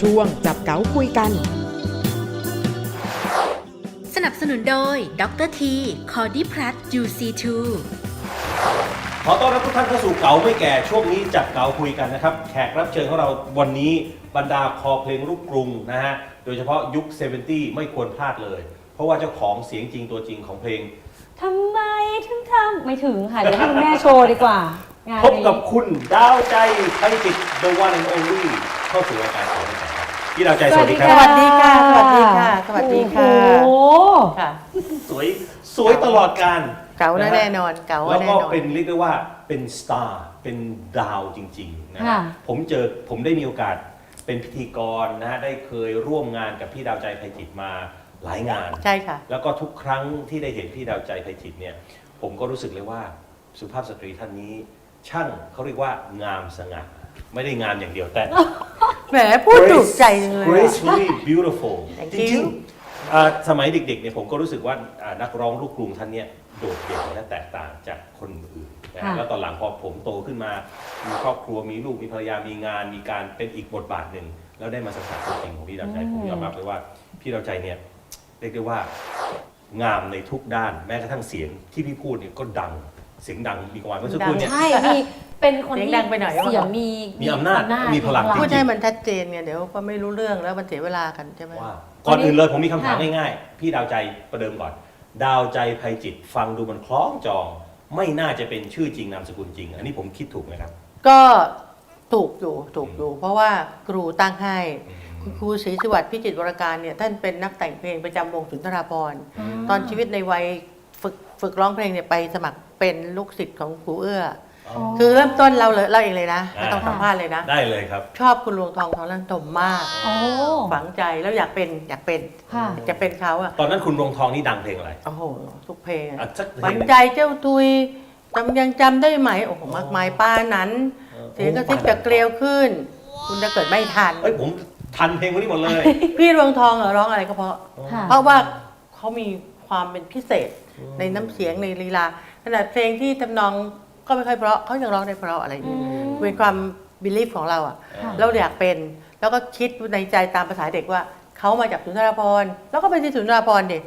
ช่วงจับเก๋าคุยกัน สนับสนุนโดยดรที คอดี้พลัส UC2 ขอต้อนรับทุกท่านเข้าสู่เก๋าไม่แก่ช่วงนี้จับเก๋าคุยกันนะครับ แขกรับเชิญของเราวันนี้บรรดาคอเพลงลูกกรุงนะฮะ โดยเฉพาะยุค 70 ไม่ควรพลาดเลย เพราะว่าเจ้าของเสียงจริงตัวจริงของเพลงทำไมถึงทำไม่ถึงค่ะ เดี๋ยวให้คุณแม่โชว์ดีกว่างานพบนี้ กับคุณดาวใจไทยจิต The One and Only เข้าสู่รายการเก๋า ไม่แก่ครับพี่ดาวใจสวัสดีคสรับ วัสดีค่ะ สวัสดีค่ะ สวัสดีค่ะ โอ้โหค่ะ สวยสวยตลอดการเก๋าะฮะแน่นอนเก๋าแล้วแน่ก็นอนเป็นเรียกได้ว่าเป็นสตาร์เป็นดาวจริงๆนะฮะค่ะ ผมเจอผมได้มีโอกาสเป็นพิธีกรนะฮะได้เคยร่วมงานกับพี่ดาวใจไพจิตมาหลายงาน ใช่ค่ะ แล้วก็ทุกครั้งที่ได้เห็นพี่ดาวใจไพจิตเนี่ย ผมก็รู้สึกเลยว่าสุภาพสตรีท่านนี้ ช่างเขาเรียกว่างามสง่า ไม่ได้งามอย่างเดียวแต่ แหมพูดถูกใจจังเลยอะ gracefully beautiful Thank จริง you ๆอ่าสมัยเด็กๆเนี่ยผมก็รู้สึกว่าอ่านักร้องลูกกรุงท่านเนี่ยโดดเด่นและแตกต่างจากคนอื่นนะค่ะ แล้วตอนหลังพอผมโตขึ้นมา มีครอบครัวมีลูกมีภรรยามีงาน มีการเป็นอีกบทบาทหนึ่งแล้วได้มาสัมผัสตัวจริงของพี่ดาวใจผมยอมรับเลยว่าพี่ดาวใจเนี่ยเรียกได้ว่างามในทุกด้านแม้กระทั่งเสียงที่พี่พูดเนี่ยก็ดังเสียงดังมีกวานเมื่อสักครู่เนี่ย ใช่มี เป็นคนเสียงที่ดังไปหน่อย เสียงมีมีอำนาจมีพลัง พูดให้มันชัดเจนไงเดี๋ยวก็ไม่รู้เรื่องแล้วมันเสียเวลากันใช่ไหมว่าก่อนอื่นเลยผมมีคำถามง่ายๆ พี่ดาวใจประเดิมก่อน ดาวใจภัยจิตฟังดูมันคล้องจอง ไม่น่าจะเป็นชื่อจริงนามสกุลจริง อันนี้ผมคิดถูกไหมครับ ก็ถูกอยู่ถูกอยู่ เพราะว่าครูตั้งให้คุณครูศรีสวัสดิ์พิจิตรวรการเนี่ยท่านเป็นนักแต่งเพลงประจำวงสุนทราภรณ์ตอนชีวิตในวัยฝึกฝึกร้องเพลงเนี่ยไปสมัครเป็นลูกศิษย์ของครูเอื้อออ คือเริ่มต้นเราเลยเราเองเลยนะไม่ต้องอ่าสัมภาษณ์เลยนะ ได้เลยครับ ชอบคุณหลวงทองทองลันตมมากโอ้ ฝังใจแล้วอยากเป็นอยากเป็นค่ะอยากจะเป็นเขาอะตอนนั้นคุณรวงทองนี่ดังเพลงอะไรโอ้โหทุกเพลงอะอะสักเพลฝังงหนึ่ง ใจเจ้าทุยจำยังจำได้ไหมโอ้โหมากมายป้านั้นเสียงกระซิบจะเกลียวขึ้น คุณจะเกิดไม่ทันเอ้ยผมทันเพลงคนนี้หมดเลย พี่รวงทองอะร้องอะไรก็เพราะ ค่ะ เพราะว่าเขามีความเป็นพิเศษในน้ำเสียงในลีลาขนาดเพลงที่ทำนอง ก็ไม่ค่อยเพราะเขายังร้องได้เพราะอะไรอย่างเงี้ยเป็นความบิลีฟของเราอะค่ะเราอยากเป็น แล้วก็คิดในใจตามภาษาเด็กว่าเขามาจากสุนทรภรณ์แล้วก็เป็นที่สุนทรภรณ์ดิ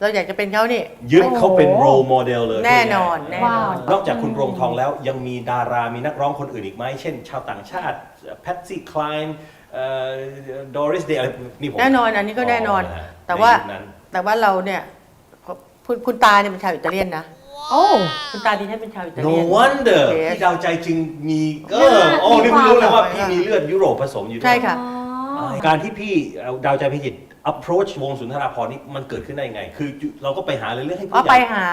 เราอยากจะเป็นเขานี่ยึดเขาเป็นโรโมเดลเลยแน่นอนพูดแน่ง่ายนอนๆนอกจากคุณรวงทองแล้วยังมีดารามีนักร้องคนอื่นอีกไหมเช่น ชาวต่างชาติแพตซี่คลายดอริสเดย์อะไรนี่ผมแน่นอนอันนี้ก็แน่นอนะฮะแต่ว่าในยุคนั้นแต่ว่าเราเนี่ยคุณคุณตาเนี่ยเป็นชาวอิตาเลียนนะ โอ้คุณตาดิฉันเป็นชาวอิตา No เลียน wonder Yes พี่ดาวใจจึงมีเอเลืออด โอ้มีนี่เพิ่งรู้เลยว่าความพี่มีเลือดยุโรปผสมอยู่ด้วยใช่ค่ะ อ๋อการที่พี่เอาดาวใจพิจิตร approach วงสุนทราภรณ์นี่มันเกิดขึ้นได้ยังไง คือเราก็ไปหาเลยเรื่องให้อ๋ผู้อใหไปญ่ หา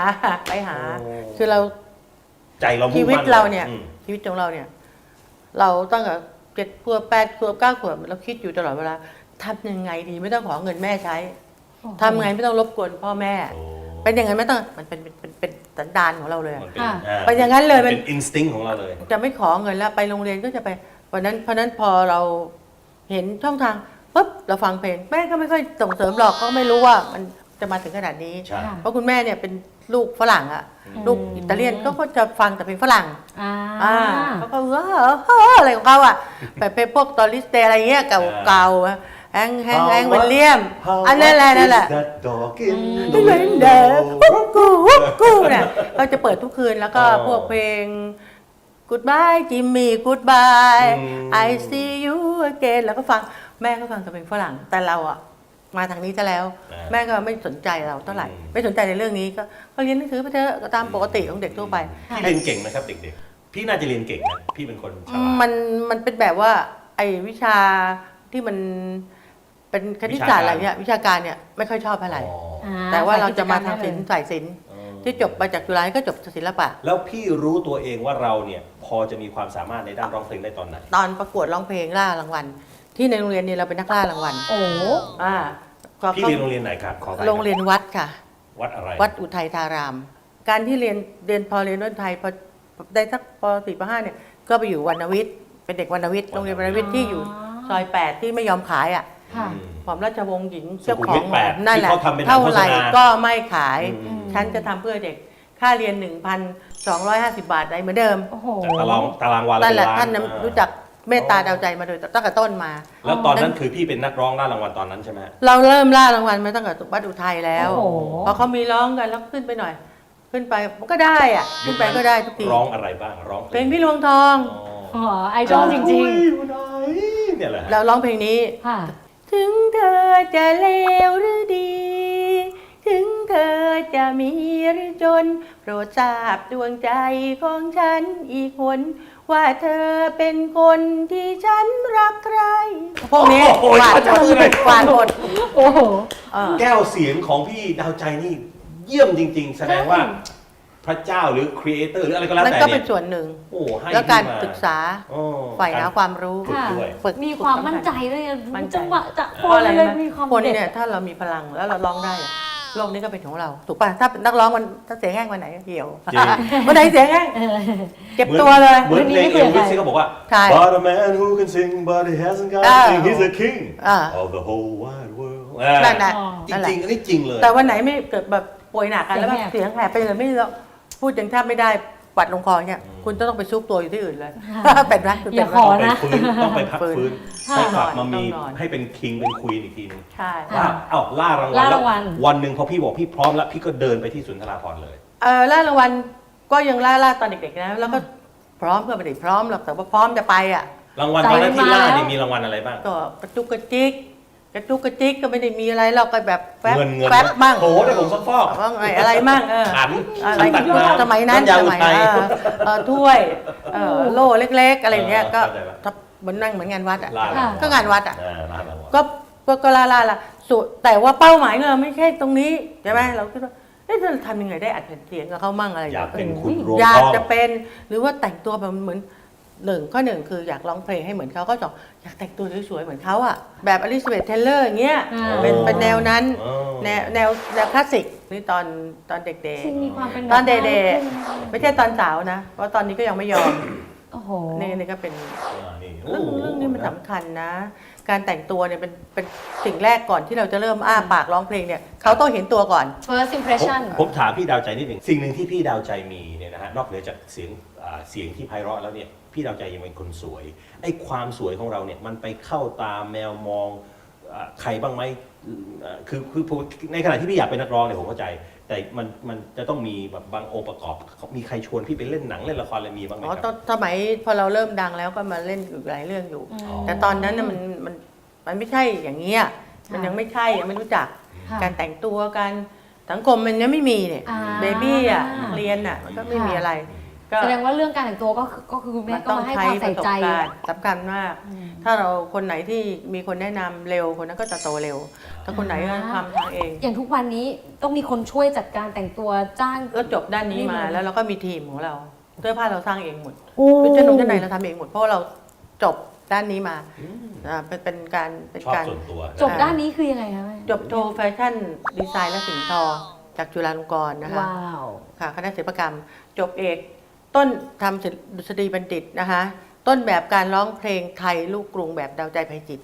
ไปหา โอ้ คือเราใจเรามุ่ชีงวิตมั่นเราเนี่ยอืม ชีวิตของเราเนี่ย เราตั้งแต่เจ็ดขวบแปดขวบเก้าขวบเราคิดอยู่ตลอดเวลาทำยังไงดีไม่ต้องขอเงินแม่ใช้ทำไงไม่ต้องรบกวนพ่อแม่โอ้เป็นอย่างนั้นไม่ต้องมันเป็นเป็นเป็นเป็น สันดานของเราเลยอะ มันเป็นค่ะอ่าเป็นอย่างนั้นเลยมันเป็น instinct ของเราเลย จะไม่ขอเงินแล้วไปโรงเรียนก็จะไปวันนั้นเพราะนั้นพอเราเห็นช่องทางปุ๊บเราฟังเพลงแม่ก็ไม่ค่อยส่งเสริมหรอกก็ไม่รู้ว่ามันจะมาถึงขนาดนี้ ใช่ ค่ะ เพราะคุณแม่เนี่ยเป็นลูกฝรั่งอะอืมลูกอิตาเลียนก็ก็จะฟังแต่เพลงฝรั่งอ่าอ่าเขาก็เออเอออะไรของเขาอะแบบเพลงพวกตอริสเตอะไรเงี้ยเก่าๆอะ แฮงแฮงแฮงวิลเลียม อันนั้นแหละนั่นแหละ Is that dog in ไม่ the เหมือนเดิม window? ฮุกกูฮุกกูเนี่ยก็จะเปิดทุกคืนแล้วก็อ๋อพวกเพลง Goodbye Jimmy Goodbye อืม I see you again แล้วก็ฟังแม่ก็ฟังแต่เพลงฝรั่งแต่เราอะมาทางนี้ซะแล้ว อ่าแม่ก็ไม่สนใจเราเท่าไหร่ อืม ไม่สนใจในเรื่องนี้ก็ก็เรียนหนังสือไปเถอะก็ตามปกติของเด็กทั่วไป พี่เรียนเก่งนะครับเด็กๆ พี่น่าจะเรียนเก่งนะ พี่เป็นคนฉลาด มันมันเป็นแบบว่าไอ้วิชาที่มัน เป็นคณิตศาสตร์อะไรเนี่ยวิชาการเนี่ยไม่ค่อยชอบเท่าไหร่อ๋ออ่แต่ว่าเราจะมาทางใส่ศิลกิจป์กรรมได้เลยสายศิลป์อ๋อที่จบมาจากจุฬาก็จบศิลปะ แล้วพี่รู้ตัวเองว่าเราเนี่ยพอจะมีความสามารถในด้านร้องเพลงได้ตอนไหน ตอนประกวดร้องเพลงล่ารางวัล ที่ในโรงเรียนเนี่ยเราเป็นนักล่ารางวัลโอ้อ่าก็พี่เรียนโรงเรียนไหนครับขอไปโรงเรียนวัดค่ะ วัดอะไรวัดอุทัยธาราม การที่เรียนเรียนพอเรียนดนไทยพอได้สักปสี่ปห้าเนี่ยก็ไปอยู่วรรณวิทย์เป็นเด็กวรรณวิทย์โรงเรียนวรรณวิทย์ที่อยู่ซอยแปดที่ไม่ยอมขายอะ ค่ะอืมหม่อมราชวงศ์หญิงสุเจ้าขุมขอวิงทแปดนั่นแหละที่เขาทำเป็นหนังเท่าไหร่โฆษณา ก็ไม่ขาย อืมฉันจะทำเพื่อเด็กค่าเรียน 1,250 บาทได้เหมือนเดิมโอ้โห จากตารางตารางวาละนั่นแหละเป็ท่านล้รู้จักเมตตาดาวใจมาโดยตั้งแต่ต้นมา แล้วตอนนั้นคือพี่เป็นนักร้องล่ารางวัลตอนนั้นใช่ไหมฮะ เราเริ่มล่ารางวัลมาตั้งแต่วัดอุทัยแล้วโอ้โห พอเขามีร้องกันแล้วขึ้นไปหน่อย ขึ้นไปมันก็ได้อะขึ้นไปก็ได้ทุกทีร้องอะไรบ้างร้องเพลงพี่ลวงทอง อ๋ออ๋อไอดอลจริงอยู่ไหนเนี่ยแหละฮะ เราร้องเพลงนี้ ๆ ค่ะ ถึงเธอจะเลวหรือดี ถึงเธอจะมีหรือจน โปรดทราบดวงใจของฉันอีกคน ว่าเธอเป็นคนที่ฉันรักใครพวกนี้โอ้โหหวานหมดหวานหมดโอ้โหเออแก้วเสียงของพี่ดาวใจนี่เยี่ยมจริง ๆ แสดงว่า พระเจ้าหรือครีเอเตอร์หรืออะไรก็แล้วนั่นแต่ก็เนี่เป็นยส่วนหนึ่ง โอ้ให้แล้วการพี่มศึกษาโอ้ฝ่ายหาความรู้ฝึกค่ะด้วย ฝึกมีความมั่นใจด้วยมั่นใจจังหวะจะเพโคราะนอะไรเลยไหม มีความคนเด็ด เนี่ยถ้าเรามีพลังแล้วเราร้องได้อะโลกนี้ก็เป็นของเรา ถูกป่ะถ้าเป็นนักร้องมันถ้าเสียงแห้งวันไหนเหี่ยวจริง วันไหนเสียงแห้งเออเจ็บตัวเลย เหมือนเพลงวันนี้เอไม่ลเปลี่ยนวิสที่เขาบอกว่า ใช่ But a man who can sing but he hasn't got อ่า a thing he's a king อ่า of the whole wide world นั่นแหละอ๋อจนั่นแหละ ริงๆอันนี้จริงเลย แต่วันไหนไม่เกิดแบบป่วยหนักกันแล้วแบบเสีเสียยงงแหแหบบไปเลยไม่แล้ว พูดยังแทบไม่ได้ปัดลงคอเนี่ยคุณจะต้องไปซุกตัวอยู่ที่อื่นเลยค่ะเป็นไหมคุณอเป็ย่านไหมขอต้องไปนะฟื้นต้องไปพักฟื้นค่ะให้กลับมามีต้องนอน ให้เป็นคิงเป็นควีนอีกทีหนึงใช่ค่ะว่าเอ้าล่ารางวัลล่ารางวัลแวันหนึ่งพอพี่บอกพี่พร้อมแล้วพี่ก็เดินไปที่สุนทราภรณ์เลย เออล่ารางวัลก็ยังล่าล่าตอนเด็กๆนะแล้วก็พร้อมก็ไม่ได้พร้อมหรอกแต่ว่าพร้อมจะไปอะ รางวัลใจตอนนั้นที่มาล่าแล้วเนี่ยมีรางวัลอะไรบ้าง ก็กระจุกกระจิก กระจุกกระจิกก็ไม่ได้มีอะไรเราก็แบบแฟบเงินเงินแฟบมั่งโถได้ผมซักฟอกว่าไงอะไรมั่งเออขันอะไรขันตักน้ำสมัยนั้นำยาสอุมัยทัยเออเออถ้วยเออโล่เล็ก ๆ อะไรเงี้ยเออก็เข้าใจละถ้าเหมือนนั่งเหมือนงานวัดอะล่ารางวัลก็งานวัดอะเออล่ารางวัลก็ก็ก็ล่าล่าล่าสุดแต่ว่าเป้าหมายเราไม่ใช่ตรงนี้ใช่ไหมเราคิดว่าเอ๊ะจะทำยังไงได้อัดแผ่นเสียงกับเขามั่งอะไรอยากเป็นออคุณรวมอยากทองจะเป็นหรือว่าแต่งตัวแบบเหมือน หนึ่งข้อหนึ่งคืออยากร้องเพลงให้เหมือนเขาก็สองอยากแต่งตัวสวยๆเหมือนเขาอะแบบอลิซาเบธเทเลอร์อย่างเงี้ยอ่า เป็นเป็นแนวนั้นอ๋อ แนวแนวแนวคลาสสิกนี่ตอนตอนเด็ก ซึ่งมีความเป็นตอนเด็กๆ ๆ ไม่ใช่ตอนสาวนะเพราะตอนนี้ก็ยังไม่ยอมโอ้โห นี่นี่ก็เป็น อ่านี่เรื่องโโหเรื่องนี้มันสำคัญนะ การแต่งตัวเนี่ยเป็นเป็นสิ่งแรกก่อนที่เราจะเริ่มอ้าปากร้องเพลงเนี่ยเขาต้องเห็นตัวก่อน first ผม impression ผมถามพี่ดาวใจนิดหนึ่งสิ่งหนึ่งที่พี่ดาวใจมีเนี่ยนะฮะนอกเหนือจากเสียงอ่าเสียงที่ไพเราะแล้วเนี่ย พี่ดาวใจยังเป็นคนสวยไอ้ความสวยของเราเนี่ยมันไปเข้าตามแมวมองอ่าใครบ้างไหมอ่าคือคือผมในขณะที่พี่อยากเป็นนักร้องเนี่ยผมเข้าใจ แต่มันมันจะต้องมีแบบบางองค์ประกอบ มีใครชวนพี่ไปเล่นหนังเล่นละครอะไรมีบ้างไหมอ๋อคตอรันบสมัยพอเราเริ่มดังแล้วก็มาเล่นอยู่หลายเรื่องอยู่อืมอ๋อแต่ตอนนั้นน่ะมันมันมันไม่ใช่อย่างเงี้ยมันยังไม่ใช่ยังไม่รู้จักค่ะการแต่งตัวการสังคมมันยังไม่มีเนี่ยอ่าเบบี้อะนักเรียนอะมันก็ไม่มีอะไร ก็ แสดงว่าเรื่องการแต่งตัวก็คือก็คือแม่มันก็ต้องมาให้ใช้ความปใส่ระสบใจการณ์สำคัญมาก อืมถ้าเราคนไหนที่มีคนแนะนำเร็วคนนั้นก็จะโตเร็ว ถ้าคนไหนก็ทำทางเอง อย่างทุกวันนี้ต้องมีคนช่วยจัดการแต่งตัวจ้าง ก็จบด้านนี้มานี่เลย แล้วเราก็มีทีมของเราเสื้อผ้าเราสร้างเองหมดโอ้ชุดชั้นนงชั้นในเราทำเองหมดเพราะว่าเราจบด้านนี้มาอ่าเป็นเป็นการเป็นชอบการ ส่วนตัวจบด้านนี้คือยังไงคะแม่จบโทแฟชั่นดีไซน์และสิ่งทอ จากจุฬาลงกรณ์นะคะว้าว ค่ะคณะศิลปกรรม จบเอก ต้นทำศิลปดุษฎีบัณฑิตนะคะ ต้นแบบการร้องเพลงไทยลูกกรุงแบบดาวใจไพจิตร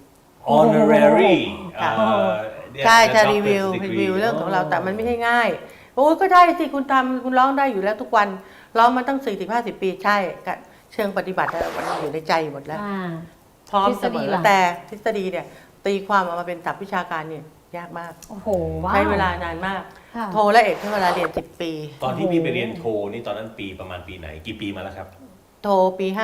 honorary ค่ะอ่าเนี่ยใช่จะ doctor's รีวิว degree รีวิวเรื่องของเราแต่มันไม่ใช่ง่ายโอ้ยก็ได้สิคุณทำคุณร้องได้อยู่แล้วทุกวันร้องมาตั้ง40 50 ปีใช่กะเชิงปฏิบัติอะมันอยู่ในใจหมดแล้ว อ่า พร้อมทฤษเสมฎีอล่ะ แต่ทฤษฎีเนี่ยตีความออกมาเป็นศัพท์วิชาการเนี่ย ยากมาก โอ้โหว้าว ใช้เวลานานมาก ค่ะ โทและเอกใช้เวลาเรียน 10 ปี ตอนที่พี่ไปเรียนโทนี่ตอนนั้นปีประมาณปีไหนกี่ปีมาแล้วครับโทปี 55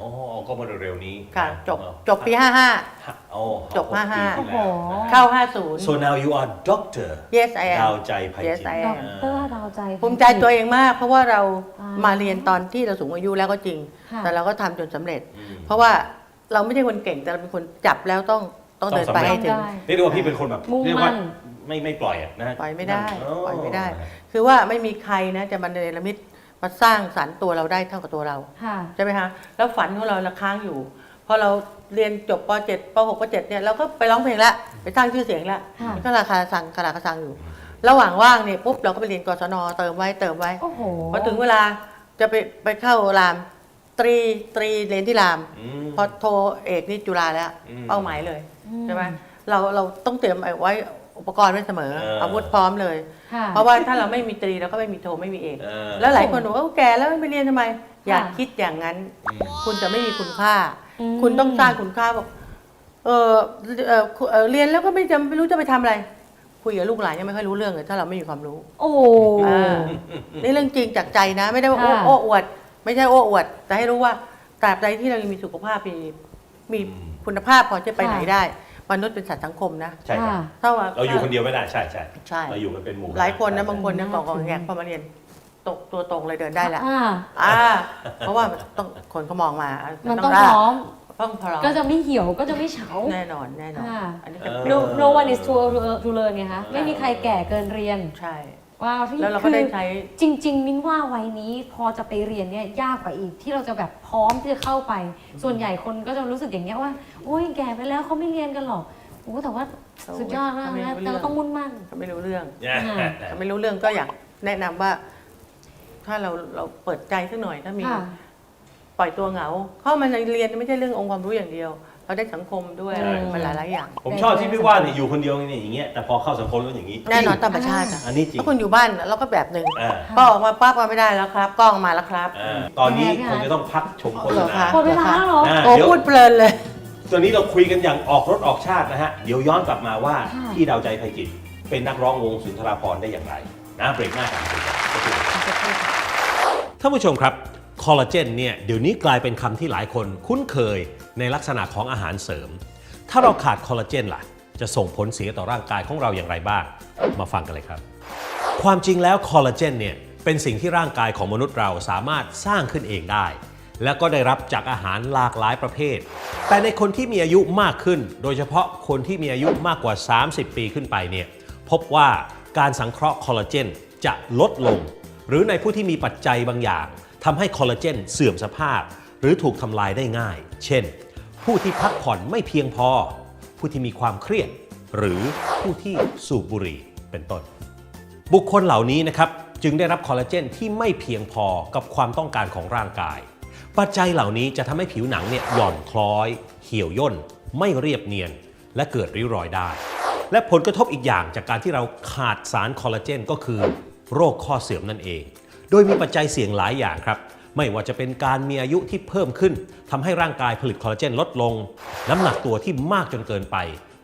อ๋อก็มาเร็วๆนี้ค่ะ จบอ๋อจบปี 55ฮะอ๋อจบหกปี55ที่แล้วโอ้โหเข้า so now you are doctor 50 yes I ดาว am ใจไพ Yes, จิต I ด am อกเตอร์ดาวใจ ภูมิใจตัวเองมาก เพราะว่าเราอ่ามมาเรียนตอนที่เราสูงอายุแล้วก็จริง ค่ะ แต่เราก็ทำจนสำเร็จ อืม เพราะว่าเราไม่ใช่คนเก่งแต่เราเป็นคนจับแล้วต้อง ต้องต้องเดินไปสำเร็จให้ถึงได้เรียกได้ว่าพี่เป็นคนแบบมุ่งเรียกว่ามั่น ไม่ไม่ปล่อยอะนะฮะปล่อยไม่ได้โปล่อยไม่ได้ คือว่าไม่มีใครนะจะมาเนรมิตมาสร้างสรรค์ตัวเราได้เท่ากับตัวเราค่ะ ใช่ไหมคะแล้วฝันของเราละค้างอยู่พอเราเรียนจบป .7 ป .6 ป .7 เนี่ยเราก็ไปร้องเพลงแล้วไปสร้างชื่อเสียงแล้วค่ะก็ราคาสั่งกระดาษกระซังอยู่ ระหว่างว่างเนี่ยปุ๊บเราก็ไปเรียนกศนเติมไว้เติมไว้ โอ้โห พอถึงเวลาจะไปไปเข้ารามตรีตรีเรียนที่ราม อืม พอโทเอกนี่จุฬาแล้ว อืม เป้าหมายเลยอืม ใช่ไหมเราเราต้องเตรียมไว้อุปกรณ์ไว้เสมอ เอออ อาวุธพร้อมเลย ค่ะ เพราะว่าถ้าเราไม่มีตรีเราก็ไม่มีโทไม่มีเอก เออ แล้วหลายคนบอกว่าแก่แล้วไม่เรียนทำไม อย่าค่ะคิดอย่างนั้น อืม คุณจะไม่มีคุณค่า อืม คุณต้องสร้างคุณค่าบอกเออเออเอ่อเรียนแล้วก็ไม่จำไม่รู้จะไปทำอะไรคุยกับลูกหลานยังไม่ค่อยรู้เรื่องเลยถ้าเราไม่มีความรู้โอ้ อ่านี่เรื่องจริงจากใจนะ ไม่ได้ว่าโอ้ค่ะ โอ้อวด ไม่ใช่โอ้อวด แต่ให้รู้ว่าตราบใดที่เรายังมีสุขภาพมีมี คุณภาพพอจะไปไหนได้ มนุษย์เป็นสัตว์สังคมนะใช่ครับค่ะถ้าว่า เราอยู่คนเดียวไม่ได้ใช่ใช่ใช่ เราอยู่กันเป็นหมู่หลายคนนะใช่บางคนนะกองกองแงกพอมาเรียนตกตัวตรงเลยเดินได้ละอ่าอ่าเพราะว่ามันต้องคนเขามองมาอะมันต้องได้พร้อมต้องพร้อมก็จะไม่เหี่ยวก็จะไม่เฉาแน่นอนแน่นอนค่ะอันนี้ก็ no no one is too old to learn ไงคะไม่มีใครแก่เกินเรียนใช่ ว้าวที่แล้วเราก็ได้ใช้จริง ๆ มิ้นว่าวัยนี้พอจะไปเรียนเนี่ยยากกว่าอีกที่เราจะแบบพร้อมที่จะเข้าไป ส่วนใหญ่คนก็จะรู้สึกอย่างเงี้ยว่าโอ้ยแก่ไปแล้วเขาไม่เรียนกันหรอกโอ้แต่ว่าสุดยอดมากนะแต่เราต้องมุ่นมั่น เขาไม่รู้เรื่องเนี่ยอ่า เขาไม่รู้เรื่องก็อยากแนะนำว่า ถ้าเราเราเปิดใจสักหน่อยถ้ามี ค่ะ ปล่อยตัวเหงา เข้ามาในเรียนไม่ใช่เรื่ององค์ความรู้อย่างเดียว เราได้สังคมด้วยใช่ มันหลายหลายๆอย่าง ผมชอบที่พี่ว่าเนี่ยอยู่คนเดียวเนี่ยอย่างเงี้ยแต่พอเข้าสังคมแล้วอย่างนี้ แน่นอนธรรมชาติอะอันนี้จริง ถ้าคุณอยู่บ้านเราก็แบบหนึ่งอ่าก็ออกมาปั๊บก็ไม่ได้แล้วครับกล้องมาแล้วครับ อ่าตอนนี้ยังไงคงจะต้องพักชมโฆษเหรอณาคะหมดเวลาแล้วเหรอ อ่าโอ้เดี๋ยว พูดเพลินเลย ตอนนี้เราคุยกันอย่างออกรถออกชาตินะฮะ เดี๋ยวย้อนกลับมาว่าค่ะ พี่ดาวใจไพจิตรเป็นนักร้องวงสุนทราภรณ์ได้อย่างไรนะเบรกหน้ากลับมาคุยกันสักครู่ท่านผู้ชมครับ คอลลาเจนเนี่ยเดี๋ยวนี้กลายเป็นคำที่หลายคนคุ้นเคยในลักษณะของอาหารเสริม ถ้าเราขาดคอลลาเจนล่ะ จะส่งผลเสียต่อร่างกายของเราอย่างไรบ้าง มาฟังกันเลยครับ ความจริงแล้วคอลลาเจนเนี่ยเป็นสิ่งที่ร่างกายของมนุษย์เราสามารถสร้างขึ้นเองได้ และก็ได้รับจากอาหารหลากหลายประเภท แต่ในคนที่มีอายุมากขึ้น โดยเฉพาะคนที่มีอายุมากกว่า 30 ปีขึ้นไปเนี่ยพบว่าการสังเคราะห์คอลลาเจนจะลดลง หรือในผู้ที่มีปัจจัยบางอย่าง ทำให้คอลลาเจนเสื่อมสภาพ หรือถูกทำลายได้ง่าย เช่น ผู้ที่พักผ่อนไม่เพียงพอ ผู้ที่มีความเครียด หรือผู้ที่สูบบุหรี่เป็นต้น บุคคลเหล่านี้นะครับจึงได้รับคอลลาเจนที่ไม่เพียงพอกับความต้องการของร่างกาย ปัจจัยเหล่านี้จะทำให้ผิวหนังเนี่ยหย่อนคล้อย เหี่ยวย่น ไม่เรียบเนียน และเกิดริ้วรอยได้ และผลกระทบอีกอย่างจากการที่เราขาดสารคอลลาเจนก็คือ โรคข้อเสื่อมนั่นเอง ดยมีปัจจัยเสี่ยงหลายอย่างครับ ไม่ว่าจะเป็นการมีอายุที่เพิ่มขึ้นทำให้ร่างกายผลิตคอลลาเจนลดลง น้ำหนักตัวที่มากจนเกินไป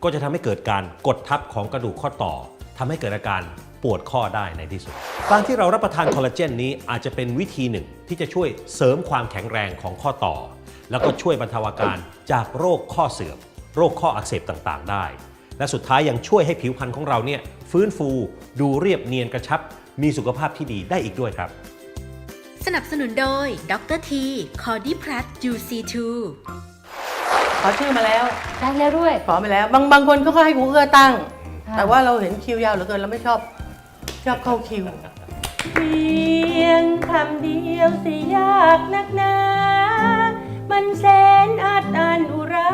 ก็จะทำให้เกิดการกดทับของกระดูกข้อต่อทำให้เกิดอาการปวดข้อได้ในที่สุด การที่เรารับประทานคอลลาเจนนี้อาจจะเป็นวิธีหนึ่งที่จะช่วยเสริมความแข็งแรงของข้อต่อ แล้วก็ช่วยบรรเทาอาการจากโรคข้อเสื่อม โรคข้ออักเสบต่างๆ ได้ และสุดท้ายยังช่วยให้ผิวพรรณของเราเนี่ยฟื้นฟู ดูเรียบเนียนกระชับ มีสุขภาพที่ดีได้อีกด้วยครับ สนับสนุนโดยดรทีคอดิพลัส UC2 ขอชื่อมาแล้วได้แล้วด้วย ขอมาแล้ว บางบางคนเขาก็ให้กูเอื้อตั้ง ค่ะ แต่ว่าเราเห็นคิวยาวเหลือเกินเราไม่ชอบ ชอบเข้าคิวเพียงคำเดียวสิยากนักหนา มันแสนอัดอันอุรา